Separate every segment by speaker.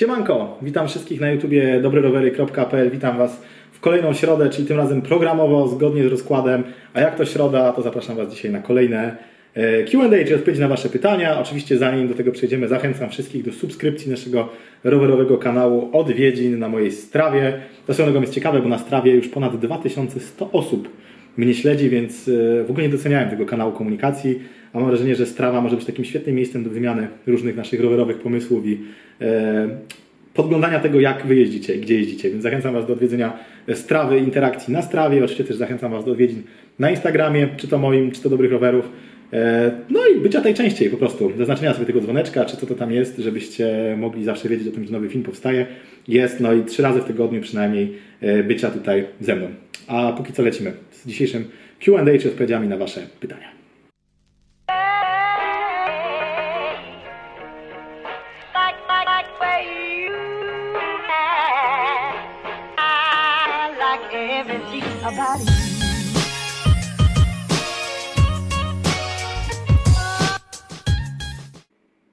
Speaker 1: Siemanko, witam wszystkich na YouTubie dobrerowery.pl. Witam Was w kolejną środę, czyli tym razem programowo, zgodnie z rozkładem. A jak to środa, to zapraszam Was dzisiaj na kolejne e, Q&A, czyli odpowiedzi na Wasze pytania. Oczywiście zanim do tego przejdziemy, zachęcam wszystkich do subskrypcji naszego rowerowego kanału Odwiedzin na mojej strawie. To drogą jest ciekawe, bo na strawie już ponad 2100 osób mnie śledzi, więc e, w ogóle nie doceniałem tego kanału komunikacji, a mam wrażenie, że Strawa może być takim świetnym miejscem do wymiany różnych naszych rowerowych pomysłów i e, podglądania tego, jak wy jeździcie i gdzie jeździcie. Więc zachęcam Was do odwiedzenia Strawy, interakcji na Strawie. Oczywiście też zachęcam Was do odwiedzin na Instagramie, czy to moim, czy to Dobrych Rowerów. E, No i bycia tej częściej po prostu, zaznaczenia sobie tego dzwoneczka, czy co to tam jest, żebyście mogli zawsze wiedzieć o tym, że nowy film powstaje. Jest, no i trzy razy w tygodniu przynajmniej e, bycia tutaj ze mną. A póki co lecimy z dzisiejszym Q&A, czy odpowiedziami na Wasze pytania.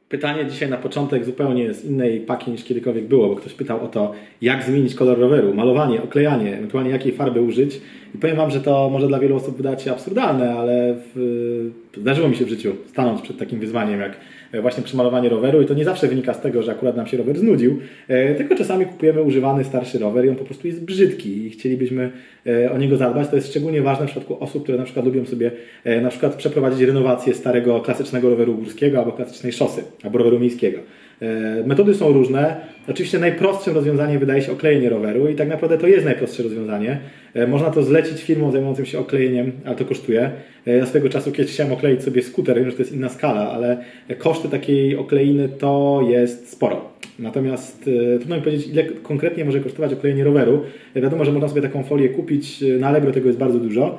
Speaker 1: Pytanie dzisiaj na początek zupełnie z innej paki niż kiedykolwiek było, bo ktoś pytał o to, jak zmienić kolor roweru, malowanie, oklejanie, ewentualnie jakiej farby użyć. I powiem Wam, że to może dla wielu osób wydać się absurdalne, ale w, zdarzyło mi się w życiu stanąć przed takim wyzwaniem, jak właśnie przemalowanie roweru i to nie zawsze wynika z tego, że akurat nam się rower znudził, e, tylko czasami kupujemy używany starszy rower i on po prostu jest brzydki i chcielibyśmy e, o niego zadbać. To jest szczególnie ważne w przypadku osób, które na przykład lubią sobie e, na przykład przeprowadzić renowację starego klasycznego roweru górskiego albo klasycznej szosy albo roweru miejskiego. E, Metody są różne. Oczywiście najprostszym rozwiązaniem wydaje się oklejenie roweru i tak naprawdę to jest najprostsze rozwiązanie. E, Można to zlecić firmom zajmującym się oklejeniem, ale to kosztuje. E, Ja swego czasu kiedyś chciałem okleić sobie skuter, wiem, że to jest inna skala, ale koszty takiej okleiny to jest sporo. Natomiast trudno mi powiedzieć, ile konkretnie może kosztować oklejenie roweru. Wiadomo, że można sobie taką folię kupić, na Allegro tego jest bardzo dużo.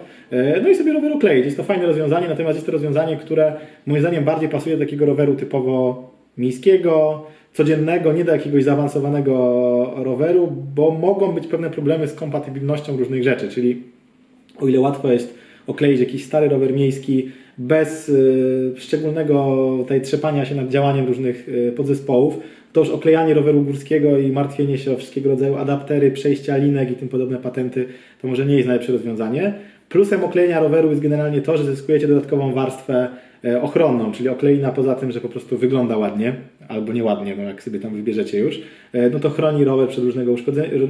Speaker 1: No i sobie rower okleić. Jest to fajne rozwiązanie, natomiast jest to rozwiązanie, które moim zdaniem bardziej pasuje do takiego roweru typowo miejskiego, codziennego, nie do jakiegoś zaawansowanego roweru, bo mogą być pewne problemy z kompatybilnością różnych rzeczy, czyli o ile łatwo jest okleić jakiś stary rower miejski bez y, szczególnego tutaj trzepania się nad działaniem różnych y, podzespołów, to już oklejanie roweru górskiego i martwienie się o wszystkiego rodzaju adaptery, przejścia linek i tym podobne patenty to może nie jest najlepsze rozwiązanie. Plusem oklejenia roweru jest generalnie to, że zyskujecie dodatkową warstwę ochronną, czyli okleina poza tym, że po prostu wygląda ładnie, albo nieładnie, no jak sobie tam wybierzecie już, e, no to chroni rower przed różnego,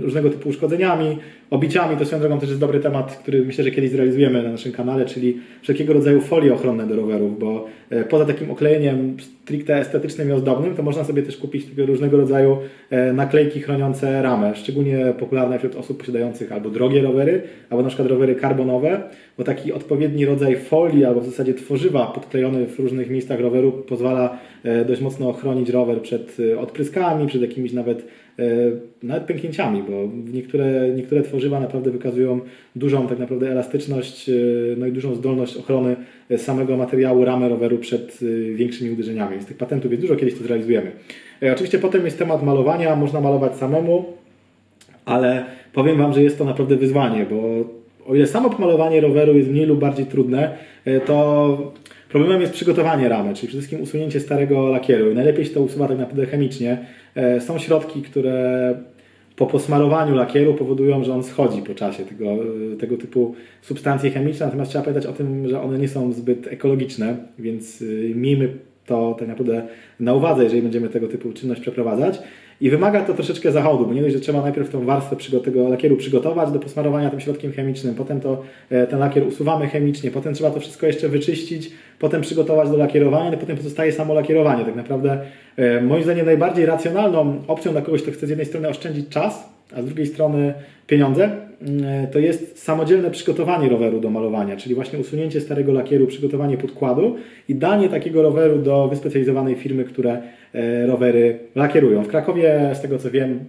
Speaker 1: różnego typu uszkodzeniami, obiciami. To swoją drogą też jest dobry temat, który myślę, że kiedyś zrealizujemy na naszym kanale, czyli wszelkiego rodzaju folie ochronne do rowerów, bo e, poza takim oklejeniem stricte estetycznym i ozdobnym, to można sobie też kupić różnego rodzaju e, naklejki chroniące ramę, szczególnie popularne wśród osób posiadających albo drogie rowery, albo na przykład rowery karbonowe, bo taki odpowiedni rodzaj folii albo w zasadzie tworzywa podklejony w różnych miejscach roweru pozwala e, dość mocno ochronić rower przed odpryskami, przed jakimiś nawet, nawet pęknięciami, bo niektóre, niektóre tworzywa naprawdę wykazują dużą tak naprawdę elastyczność, e, no i dużą zdolność ochrony e, samego materiału ramy roweru przed e, większymi uderzeniami. Więc tych patentów jest dużo, kiedyś to zrealizujemy. E, Oczywiście potem jest temat malowania, można malować samemu, ale powiem Wam, że jest to naprawdę wyzwanie, bo o ile samo pomalowanie roweru jest mniej lub bardziej trudne, e, to problemem jest przygotowanie ramy, czyli przede wszystkim usunięcie starego lakieru. I najlepiej się to usuwa tak naprawdę chemicznie. E, Są środki, które po posmarowaniu lakieru powodują, że on schodzi po czasie, tego, e, tego typu substancje chemiczne, natomiast trzeba pamiętać o tym, że one nie są zbyt ekologiczne, więc y, miejmy to tak naprawdę na uwadze, jeżeli będziemy tego typu czynność przeprowadzać. I wymaga to troszeczkę zachodu, bo nie dość, że trzeba najpierw tą warstwę tego lakieru przygotować do posmarowania tym środkiem chemicznym, potem to e, ten lakier usuwamy chemicznie, potem trzeba to wszystko jeszcze wyczyścić, potem przygotować do lakierowania, no potem pozostaje samo lakierowanie. Tak naprawdę e, moim zdaniem najbardziej racjonalną opcją dla kogoś, kto chce z jednej strony oszczędzić czas, a z drugiej strony pieniądze, to jest samodzielne przygotowanie roweru do malowania, czyli właśnie usunięcie starego lakieru, przygotowanie podkładu i danie takiego roweru do wyspecjalizowanej firmy, które e, rowery lakierują. W Krakowie, z tego co wiem,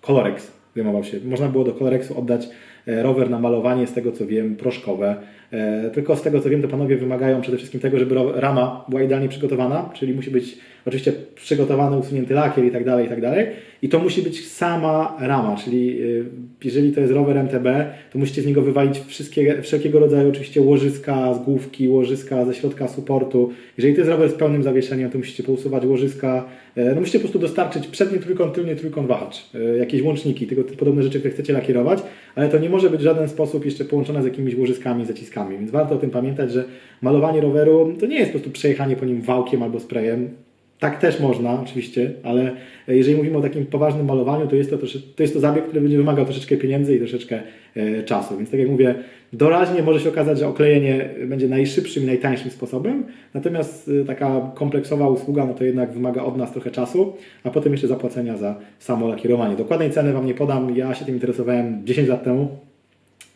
Speaker 1: Colorex zajmował się. Można było do Colorexu oddać e, rower na malowanie, z tego co wiem, proszkowe. E, Tylko z tego co wiem, to panowie wymagają przede wszystkim tego, żeby rama była idealnie przygotowana, czyli musi być oczywiście przygotowany, usunięty lakier i tak dalej, i tak dalej. I to musi być sama rama, czyli y, jeżeli to jest rower MTB, to musicie z niego wywalić wszystkie, wszelkiego rodzaju oczywiście łożyska z główki, łożyska ze środka supportu. Jeżeli to jest rower z pełnym zawieszeniem, to musicie pousuwać łożyska, e, no musicie po prostu dostarczyć przedni trójkąt, tylny trójkąt wahacz, e, jakieś łączniki, tego podobne rzeczy, które chcecie lakierować, ale to nie może być w żaden sposób jeszcze połączone z jakimiś łożyskami, zaciskami, więc warto o tym pamiętać, że malowanie roweru to nie jest po prostu przejechanie po nim wałkiem albo sprayem, tak też można, oczywiście, ale jeżeli mówimy o takim poważnym malowaniu, to jest to, to, jest to zabieg, który będzie wymagał troszeczkę pieniędzy i troszeczkę e, czasu. Więc tak jak mówię, doraźnie może się okazać, że oklejenie będzie najszybszym i najtańszym sposobem, natomiast e, taka kompleksowa usługa, no to jednak wymaga od nas trochę czasu, a potem jeszcze zapłacenia za samo lakierowanie. Dokładnej ceny Wam nie podam, ja się tym interesowałem 10 lat temu,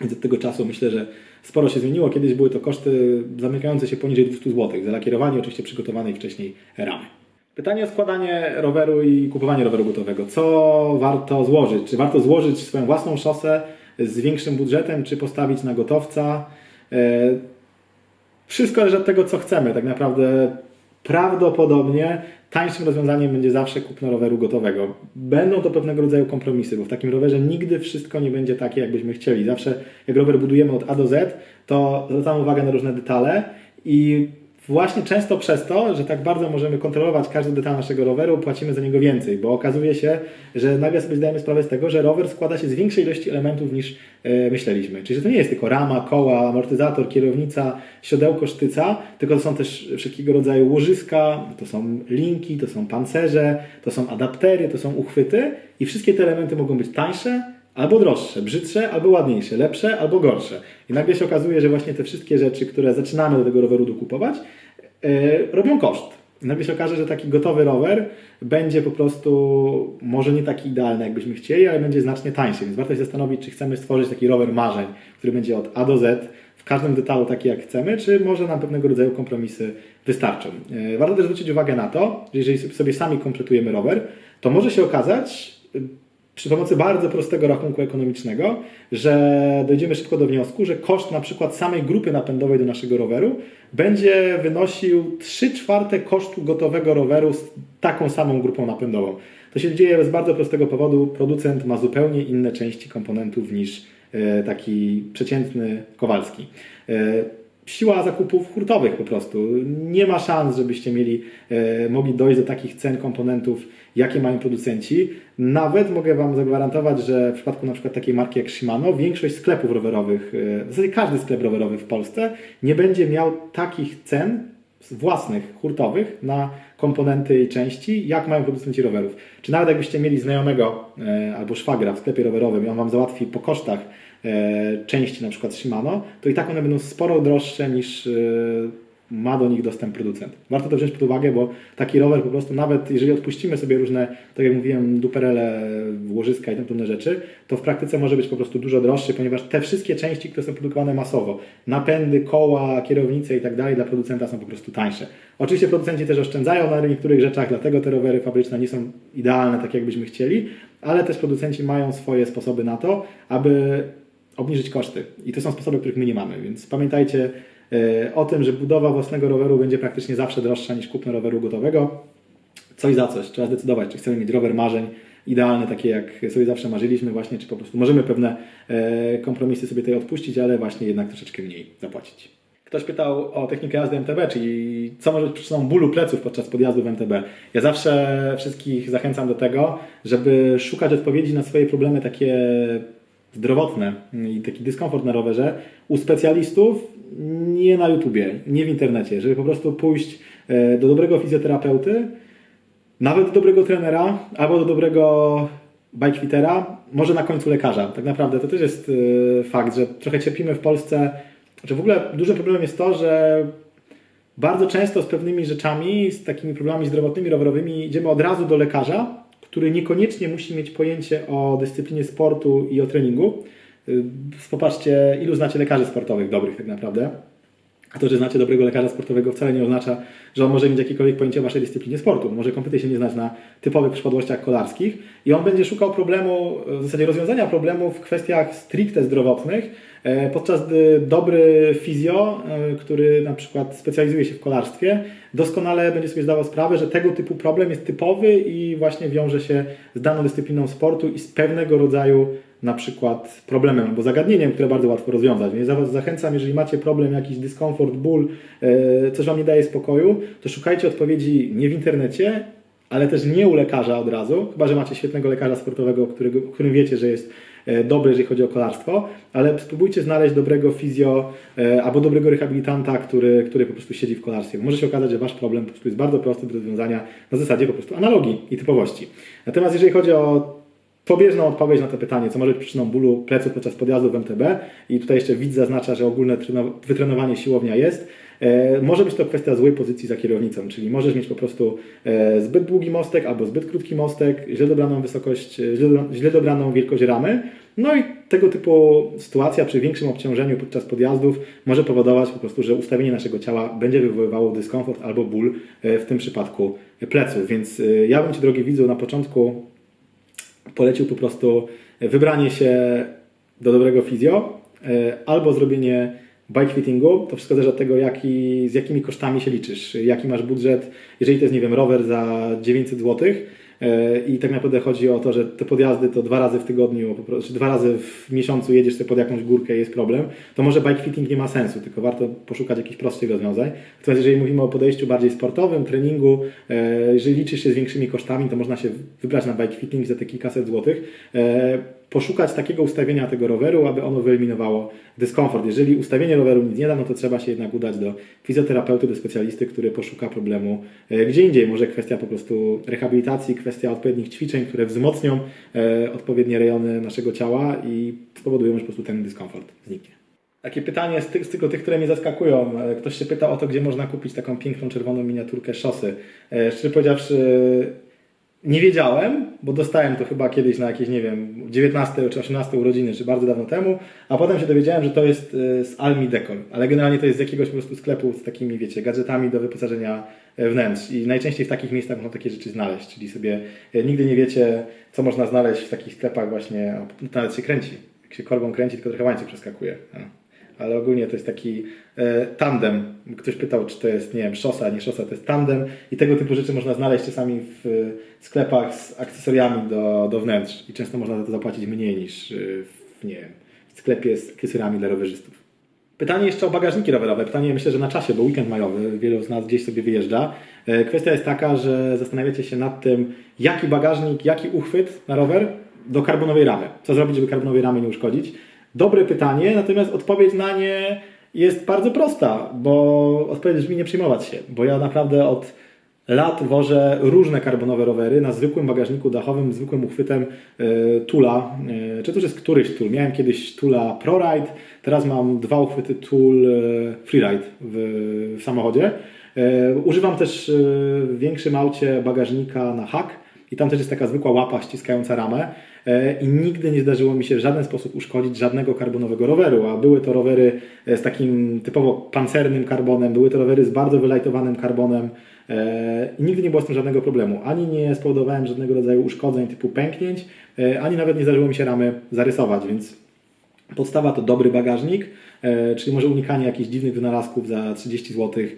Speaker 1: więc od tego czasu myślę, że sporo się zmieniło. Kiedyś były to koszty zamykające się poniżej 200 zł za lakierowanie oczywiście przygotowanej wcześniej ramy. Pytanie o składanie roweru i kupowanie roweru gotowego. Co warto złożyć? Czy warto złożyć swoją własną szosę z większym budżetem, czy postawić na gotowca? E, Wszystko zależy od tego, co chcemy. Tak naprawdę prawdopodobnie tańszym rozwiązaniem będzie zawsze kupno roweru gotowego. Będą to pewnego rodzaju kompromisy, bo w takim rowerze nigdy wszystko nie będzie takie, jakbyśmy chcieli. Zawsze jak rower budujemy od A do Z, to zwracamy uwagę na różne detale i właśnie często przez to, że tak bardzo możemy kontrolować każdy detal naszego roweru, płacimy za niego więcej, bo okazuje się, że nagle sobie zdajemy sprawę z tego, że rower składa się z większej ilości elementów niż e, myśleliśmy. Czyli że to nie jest tylko rama, koła, amortyzator, kierownica, siodełko, sztyca, tylko to są też wszelkiego rodzaju łożyska, to są linki, to są pancerze, to są adaptery, to są uchwyty i wszystkie te elementy mogą być tańsze, albo droższe, brzydsze, albo ładniejsze, lepsze, albo gorsze. I nagle się okazuje, że właśnie te wszystkie rzeczy, które zaczynamy do tego roweru dokupować, e, robią koszt. I nagle się okaże, że taki gotowy rower będzie po prostu może nie taki idealny, jakbyśmy chcieli, ale będzie znacznie tańszy. Więc warto się zastanowić, czy chcemy stworzyć taki rower marzeń, który będzie od A do Z, w każdym detalu taki jak chcemy, czy może nam pewnego rodzaju kompromisy wystarczą. E, Warto też zwrócić uwagę na to, że jeżeli sobie sami kompletujemy rower, to może się okazać, przy pomocy bardzo prostego rachunku ekonomicznego, że dojdziemy szybko do wniosku, że koszt na przykład samej grupy napędowej do naszego roweru będzie wynosił 3 czwarte kosztu gotowego roweru z taką samą grupą napędową. To się dzieje z bardzo prostego powodu. Producent ma zupełnie inne części komponentów niż e, taki przeciętny Kowalski. Siła zakupów hurtowych po prostu. Nie ma szans, żebyście mieli, e, mogli dojść do takich cen komponentów, jakie mają producenci. Nawet mogę Wam zagwarantować, że w przypadku na przykład takiej marki jak Shimano, większość sklepów rowerowych, e, w zasadzie każdy sklep rowerowy w Polsce nie będzie miał takich cen własnych, hurtowych na komponenty i części, jak mają producenci rowerów. Czy nawet jakbyście mieli znajomego e, albo szwagra w sklepie rowerowym i on Wam załatwi po kosztach części na przykład Shimano, to i tak one będą sporo droższe niż e, ma do nich dostęp producent. Warto to wziąć pod uwagę, bo taki rower po prostu nawet jeżeli odpuścimy sobie różne, tak jak mówiłem, duperele, łożyska i tym podobne rzeczy, to w praktyce może być po prostu dużo droższy, ponieważ te wszystkie części, które są produkowane masowo, napędy, koła, kierownice i tak dalej dla producenta są po prostu tańsze. Oczywiście producenci też oszczędzają na niektórych rzeczach, dlatego te rowery fabryczne nie są idealne tak jak byśmy chcieli, ale też producenci mają swoje sposoby na to, aby obniżyć koszty. I to są sposoby, których my nie mamy, więc pamiętajcie e, o tym, że budowa własnego roweru będzie praktycznie zawsze droższa niż kupno roweru gotowego. Coś za coś. Trzeba zdecydować, czy chcemy mieć rower marzeń, idealny, takie jak sobie zawsze marzyliśmy właśnie, czy po prostu możemy pewne e, kompromisy sobie tutaj odpuścić, ale właśnie jednak troszeczkę mniej zapłacić. Ktoś pytał o technikę jazdy MTB, czyli co może być przyczyną bólu pleców podczas podjazdu w MTB. Ja zawsze wszystkich zachęcam do tego, żeby szukać odpowiedzi na swoje problemy takie zdrowotne i taki dyskomfort na rowerze u specjalistów, nie na YouTubie, nie w internecie, żeby po prostu pójść e, do dobrego fizjoterapeuty, nawet do dobrego trenera albo do dobrego bikefittera, może na końcu lekarza. Tak naprawdę to też jest e, fakt, że trochę cierpimy w Polsce, że w ogóle dużym problemem jest to, że bardzo często z pewnymi rzeczami, z takimi problemami zdrowotnymi, rowerowymi idziemy od razu do lekarza, który niekoniecznie musi mieć pojęcie o dyscyplinie sportu i o treningu. Y, Popatrzcie, ilu znacie lekarzy sportowych dobrych tak naprawdę. A to, że znacie dobrego lekarza sportowego wcale nie oznacza, że on może mieć jakiekolwiek pojęcie o waszej dyscyplinie sportu. Może kompletnie się nie znać na typowych przypadłościach kolarskich i on będzie szukał problemu, w zasadzie rozwiązania problemu w kwestiach stricte zdrowotnych Podczas gdy dobry fizjo, e, który na przykład specjalizuje się w kolarstwie, doskonale będzie sobie zdawał sprawę, że tego typu problem jest typowy i właśnie wiąże się z daną dyscypliną sportu i z pewnego rodzaju na przykład problemem albo zagadnieniem, które bardzo łatwo rozwiązać. Więc zachęcam, jeżeli macie problem, jakiś dyskomfort, ból, e, coś Wam nie daje spokoju, to szukajcie odpowiedzi nie w internecie, ale też nie u lekarza od razu, chyba że macie świetnego lekarza sportowego, którego, którym wiecie, że jest e, dobry, jeżeli chodzi o kolarstwo, ale spróbujcie znaleźć dobrego fizjo e, albo dobrego rehabilitanta, który, który po prostu siedzi w kolarstwie. Może się okazać, że Wasz problem po prostu jest bardzo prosty do rozwiązania na zasadzie po prostu analogii i typowości. Natomiast jeżeli chodzi o pobieżną odpowiedź na to pytanie, co może być przyczyną bólu pleców podczas podjazdu w MTB i tutaj jeszcze widz zaznacza, że ogólne treno- wytrenowanie siłownia jest. E, może być to kwestia złej pozycji za kierownicą, czyli możesz mieć po prostu e, zbyt długi mostek albo zbyt krótki mostek, źle dobraną wysokość, e, źle, dobra- źle dobraną wielkość ramy. No i tego typu sytuacja przy większym obciążeniu podczas podjazdów może powodować po prostu, że ustawienie naszego ciała będzie wywoływało dyskomfort albo ból, w tym przypadku pleców. Więc ja bym Ci, drogi widzu, na początku polecił po prostu wybranie się do dobrego fizjo albo zrobienie bike fittingu. To wszystko zależy od tego, jaki, z jakimi kosztami się liczysz, jaki masz budżet. Jeżeli to jest, nie wiem, rower za 900 zł i tak naprawdę chodzi o to, że te podjazdy to dwa razy w tygodniu, czy dwa razy w miesiącu jedziesz sobie pod jakąś górkę i jest problem, to może bike fitting nie ma sensu, tylko warto poszukać jakichś prostszych rozwiązań. Natomiast jeżeli mówimy o podejściu bardziej sportowym, treningu, e, jeżeli liczysz się z większymi kosztami, to można się wybrać na bike fitting za te kilkaset złotych. Poszukać takiego ustawienia tego roweru, aby ono wyeliminowało dyskomfort. Jeżeli ustawienie roweru nic nie da, no to trzeba się jednak udać do fizjoterapeuty, do specjalisty, który poszuka problemu e, gdzie indziej. Może kwestia po prostu rehabilitacji, kwestia odpowiednich ćwiczeń, które wzmocnią e, odpowiednie rejony naszego ciała i spowodują, że po prostu ten dyskomfort zniknie. Takie pytanie z, tych, z tylko tych, które mnie zaskakują. E, Ktoś się pyta o to, gdzie można kupić taką piękną czerwoną miniaturkę szosy. Szczerze powiedziawszy, nie wiedziałem, bo dostałem to chyba kiedyś na jakieś, nie wiem, 19 czy 18 urodziny, czy bardzo dawno temu, a potem się dowiedziałem, że to jest e, z Almi Decor, ale generalnie to jest z jakiegoś po prostu sklepu z takimi, wiecie, gadżetami do wyposażenia e, wnętrz. I najczęściej w takich miejscach można takie rzeczy znaleźć, czyli sobie e, nigdy nie wiecie, co można znaleźć w takich sklepach właśnie, nawet się kręci, jak się korbą kręci, tylko trochę łańcuch przeskakuje. Ale ogólnie to jest taki e, tandem. Ktoś pytał, czy to jest, nie wiem, szosa, nie szosa, to jest tandem i tego typu rzeczy można znaleźć czasami w e, sklepach z akcesoriami do, do wnętrz i często można za to zapłacić mniej niż e, w, nie wiem, w sklepie z akcesoriami dla rowerzystów. Pytanie jeszcze o bagażniki rowerowe. Pytanie myślę, że na czasie, bo weekend majowy, wielu z nas gdzieś sobie wyjeżdża. E, Kwestia jest taka, że zastanawiacie się nad tym, jaki bagażnik, jaki uchwyt na rower do karbonowej ramy. Co zrobić, żeby karbonowej ramy nie uszkodzić? Dobre pytanie, natomiast odpowiedź na nie jest bardzo prosta, bo odpowiedź brzmi nie przejmować się, bo ja naprawdę od lat wożę różne karbonowe rowery na zwykłym bagażniku dachowym, zwykłym uchwytem e, Tula, e, czy to już jest któryś Tool. Miałem kiedyś Tula ProRide, teraz mam dwa uchwyty Tool e, Freeride w, w samochodzie. E, Używam też w większym aucie bagażnika na hak i tam też jest taka zwykła łapa ściskająca ramę i nigdy nie zdarzyło mi się w żaden sposób uszkodzić żadnego karbonowego roweru, a były to rowery e, z takim typowo pancernym karbonem, były to rowery z bardzo wylajtowanym karbonem e, i nigdy nie było z tym żadnego problemu. Ani nie spowodowałem żadnego rodzaju uszkodzeń typu pęknięć, e, ani nawet nie zdarzyło mi się ramy zarysować, więc Podstawa to dobry bagażnik, e, czyli może unikanie jakichś dziwnych wynalazków za 30 zł, e,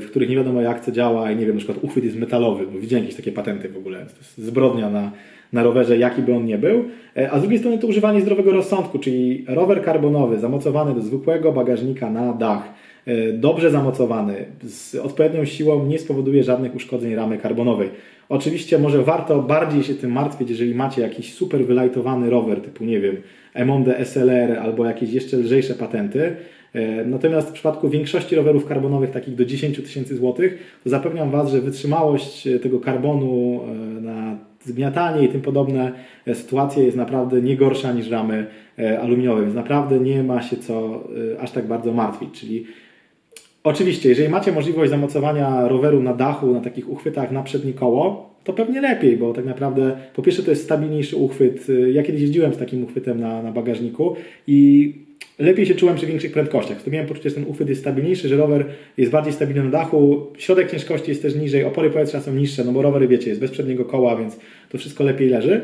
Speaker 1: w których nie wiadomo jak co działa i nie wiem, na przykład uchwyt jest metalowy, bo widziałem jakieś takie patenty w ogóle, to jest zbrodnia na, na rowerze, jaki by on nie był. E, A z drugiej strony to używanie zdrowego rozsądku, czyli rower karbonowy zamocowany do zwykłego bagażnika na dach, e, dobrze zamocowany, z odpowiednią siłą nie spowoduje żadnych uszkodzeń ramy karbonowej. Oczywiście może warto bardziej się tym martwić, jeżeli macie jakiś super wylajtowany rower typu, nie wiem, Emonde SLR albo jakieś jeszcze lżejsze patenty. E, Natomiast w przypadku większości rowerów karbonowych, takich do 10 tysięcy złotych, to zapewniam Was, że wytrzymałość tego karbonu na zgniatanie i tym podobne e, sytuacje jest naprawdę nie gorsza niż ramy e, aluminiowe, więc naprawdę nie ma się co e, aż tak bardzo martwić. Czyli Oczywiście, jeżeli macie możliwość zamocowania roweru na dachu, na takich uchwytach na przednie koło, to pewnie lepiej, bo tak naprawdę po pierwsze to jest stabilniejszy uchwyt. Ja kiedyś jeździłem z takim uchwytem na, na bagażniku i lepiej się czułem przy większych prędkościach. Wtedy miałem poczucie, że ten uchwyt jest stabilniejszy, że rower jest bardziej stabilny na dachu, środek ciężkości jest też niżej, opory powietrza są niższe, no bo rowery wiecie, jest bez przedniego koła, więc to wszystko lepiej leży.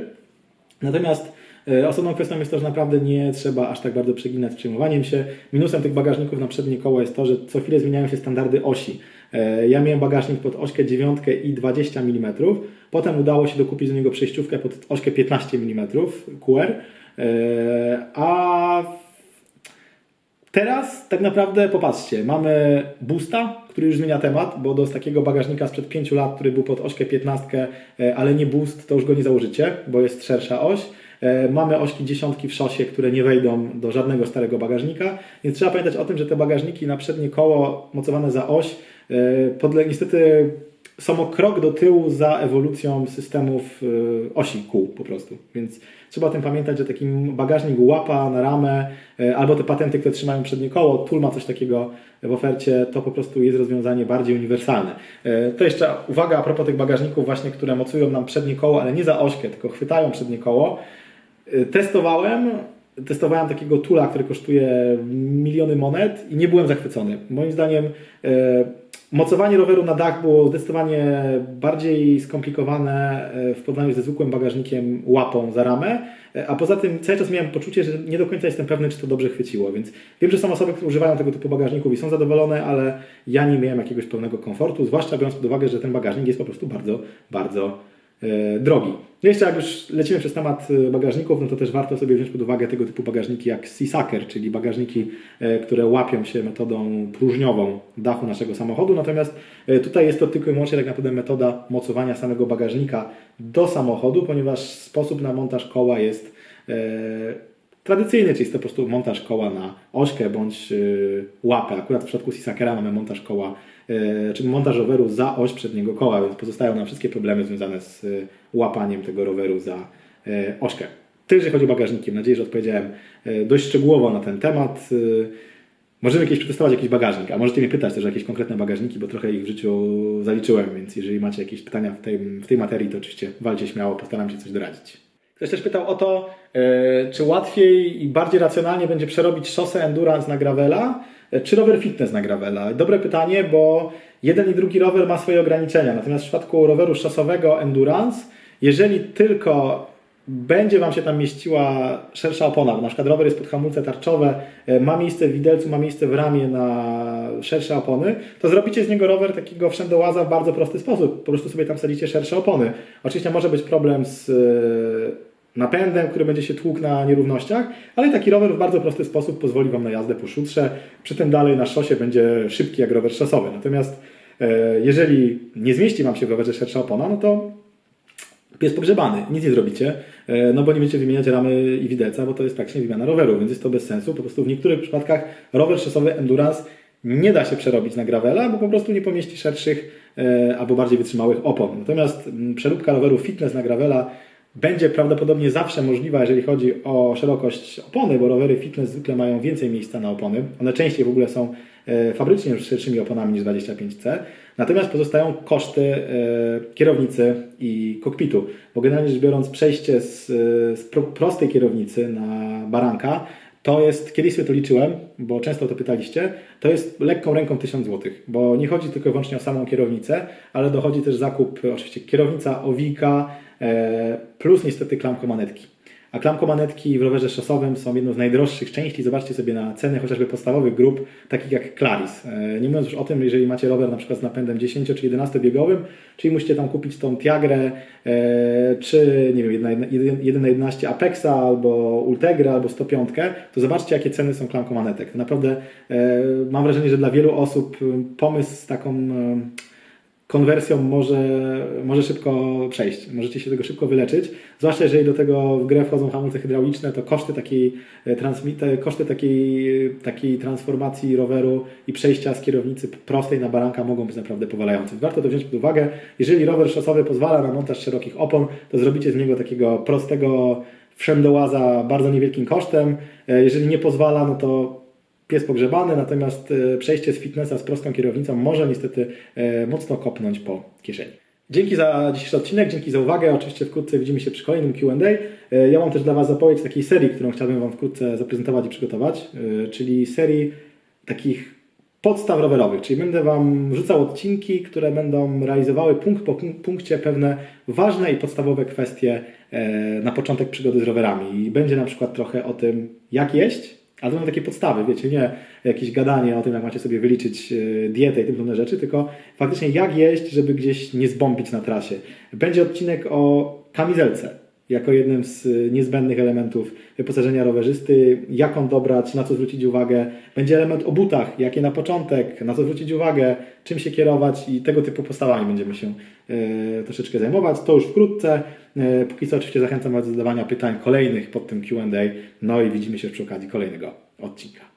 Speaker 1: Natomiast E, Osobną kwestią jest to, że naprawdę nie trzeba aż tak bardzo przeginać z przejmowaniem się. Minusem tych bagażników na przednie koło jest to, że co chwilę zmieniają się standardy osi. E, Ja miałem bagażnik pod ośkę 9 i 20 mm. Potem udało się dokupić do niego przejściówkę pod ośkę 15 mm QR. A Teraz tak naprawdę popatrzcie, mamy Boosta, który już zmienia temat, bo do takiego bagażnika sprzed 5 lat, który był pod ośkę 15, e, ale nie Boost, to już go nie założycie, bo jest szersza oś. E, Mamy ośki dziesiątki w szosie, które nie wejdą do żadnego starego bagażnika, więc trzeba pamiętać o tym, że te bagażniki na przednie koło mocowane za oś e, podle niestety są o krok do tyłu za ewolucją systemów y, osi kół po prostu. Więc trzeba o tym pamiętać, że taki bagażnik łapa na ramę y, albo te patenty, które trzymają przednie koło, Tool ma coś takiego w ofercie, to po prostu jest rozwiązanie bardziej uniwersalne. Y, To jeszcze uwaga a propos tych bagażników właśnie, które mocują nam przednie koło, ale nie za ośkę, tylko chwytają przednie koło. Testowałem, testowałem takiego tula, który kosztuje miliony monet i nie byłem zachwycony. Moim zdaniem mocowanie roweru na dach było zdecydowanie bardziej skomplikowane e, w porównaniu ze zwykłym bagażnikiem łapą za ramę, e, a poza tym cały czas miałem poczucie, że nie do końca jestem pewny, czy to dobrze chwyciło, więc wiem, że są osoby, które używają tego typu bagażników i są zadowolone, ale ja nie miałem jakiegoś pełnego komfortu, zwłaszcza biorąc pod uwagę, że ten bagażnik jest po prostu bardzo, bardzo drogi. No jeszcze jak już lecimy przez temat e, bagażników, no to też warto sobie wziąć pod uwagę tego typu bagażniki jak Seasacker, czyli bagażniki, e, które łapią się metodą próżniową dachu naszego samochodu. Natomiast e, tutaj jest to tylko i wyłącznie tak naprawdę metoda mocowania samego bagażnika do samochodu, ponieważ sposób na montaż koła jest e, tradycyjny, czyli jest to po prostu montaż koła na ośkę bądź y, łapę. Akurat w przypadku Sisakera mamy montaż koła, y, czyli montaż roweru za oś przedniego koła, więc pozostają nam wszystkie problemy związane z y, łapaniem tego roweru za ośkę. Tyle, jeżeli chodzi o bagażniki. Mam nadzieję, że odpowiedziałem dość szczegółowo na ten temat. Możemy kiedyś przetestować jakiś bagażnik, a możecie mnie pytać też o jakieś konkretne bagażniki, bo trochę ich w życiu zaliczyłem, więc jeżeli macie jakieś pytania w tej, w tej materii, to oczywiście walcie śmiało, postaram się coś doradzić. Ktoś też pytał o to, e, czy łatwiej i bardziej racjonalnie będzie przerobić szosę endurance na gravela, e, czy rower fitness na gravela? Dobre pytanie, bo jeden i drugi rower ma swoje ograniczenia. Natomiast w przypadku roweru szosowego endurance, jeżeli tylko będzie Wam się tam mieściła szersza opona, bo na przykład rower jest pod hamulce tarczowe, e, ma miejsce w widelcu, ma miejsce w ramię na szersze opony, to zrobicie z niego rower takiego wszędołaza w bardzo prosty sposób. Po prostu sobie tam sadzicie szersze opony. Oczywiście może być problem z napędem, który będzie się tłukł na nierównościach, ale taki rower w bardzo prosty sposób pozwoli Wam na jazdę po szutrze. Przy tym dalej na szosie będzie szybki jak rower szosowy. Natomiast e, jeżeli nie zmieści Wam się w rowerze szersza opona, no to pies pogrzebany, nic nie zrobicie, e, no bo nie będziecie wymieniać ramy i widelca, bo to jest praktycznie wymiana roweru, więc jest to bez sensu. Po prostu w niektórych przypadkach rower szosowy Endurance nie da się przerobić na gravela, bo po prostu nie pomieści szerszych e, albo bardziej wytrzymałych opon. Natomiast mm, przeróbka roweru fitness na gravela będzie prawdopodobnie zawsze możliwa, jeżeli chodzi o szerokość opony, bo rowery fitness zwykle mają więcej miejsca na opony. One częściej w ogóle są e, fabrycznie szerszymi oponami niż 25C. Natomiast pozostają koszty e, kierownicy i kokpitu, bo generalnie rzecz biorąc przejście z, z pro, prostej kierownicy na baranka to jest, kiedyś sobie to liczyłem, bo często to pytaliście, to jest lekką ręką 1000 zł, bo nie chodzi tylko i wyłącznie o samą kierownicę, ale dochodzi też zakup, oczywiście kierownica, owika, e, plus niestety klamko manetki. A klamko manetki w rowerze szosowym są jedną z najdroższych części. Zobaczcie sobie na ceny chociażby podstawowych grup, takich jak Claris. E, Nie mówiąc już o tym, jeżeli macie rower na przykład z napędem 10 czy 11 biegowym, czyli musicie tam kupić tą Tiagrę, e, czy nie wiem, 1 na 11 Apexa, albo Ultegra, albo 105, to zobaczcie jakie ceny są klamką manetek. Naprawdę e, mam wrażenie, że dla wielu osób pomysł z taką e, konwersją może, może szybko przejść. Możecie się tego szybko wyleczyć. Zwłaszcza jeżeli do tego w grę wchodzą hamulce hydrauliczne, to koszty takiej, e, koszty takiej, takiej transformacji roweru i przejścia z kierownicy prostej na baranka mogą być naprawdę powalające. Warto to wziąć pod uwagę. Jeżeli rower szosowy pozwala na montaż szerokich opon, to zrobicie z niego takiego prostego wszędołaza bardzo niewielkim kosztem. E, Jeżeli nie pozwala, no to pies pogrzebany, natomiast e, przejście z fitnessa z prostą kierownicą może niestety e, mocno kopnąć po kieszeni. Dzięki za dzisiejszy odcinek, dzięki za uwagę. Oczywiście wkrótce widzimy się przy kolejnym QA. E, Ja mam też dla Was zapowiedź takiej serii, którą chciałbym Wam wkrótce zaprezentować i przygotować, czyli serii takich podstaw rowerowych, czyli będę Wam wrzucał odcinki, które będą realizowały punkt po punk- punkcie pewne ważne i podstawowe kwestie na początek przygody z rowerami. I będzie na przykład trochę o tym, jak jeść, ale to będą takie podstawy, wiecie, nie jakieś gadanie o tym, jak macie sobie wyliczyć e, dietę i tym podobne rzeczy, tylko faktycznie jak jeść, żeby gdzieś nie zbombić na trasie. Będzie odcinek o kamizelce, jako jednym z y, niezbędnych elementów wyposażenia rowerzysty, jak on dobrać, na co zwrócić uwagę. Będzie element o butach, jakie na początek, na co zwrócić uwagę, czym się kierować i tego typu postawami będziemy się e, troszeczkę zajmować. To już wkrótce. E, póki co oczywiście zachęcam Was do zadawania pytań kolejnych pod tym Q&A. No i widzimy się przy okazji kolejnego odcinka.